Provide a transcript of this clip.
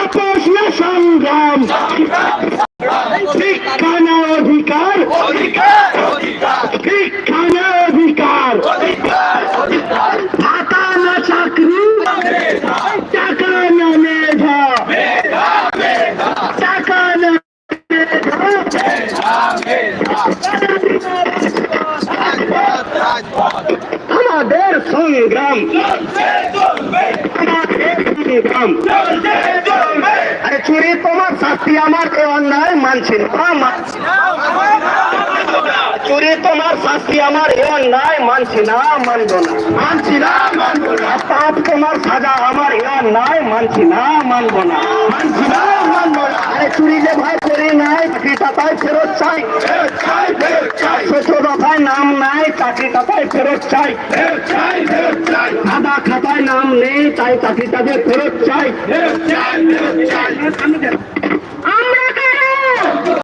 আপোষ না সংগ্রাম। শিক্ষা না অধিকার। শিক্ষা না অধিকার। ভাতা না চাকরি। টাকা না মেধা। টাকা না আমাদের সংগ্রাম। সংগ্রাম আরে চুরি তোমার শাস্তি আমার এ অন্যায় মানছি না। চুরি তোমার শাস্তি আমার এ অন্যায় মানছি না মানবো না। মানছি না মানবো না। পাপ তোমার সাজা আমার এ অন্যায় মানছি না মানবো না। মানছি না মানবো না। আরে চুরি যে ভাই করি নাই চাকরি টাকায় ফেরত চাই। ছোট দফায় নাম নাই চাকরি টাকায় ফেরত চাই। সাদা খাতায় ফেরত চাই ফেরত চাই ফেরত চাই।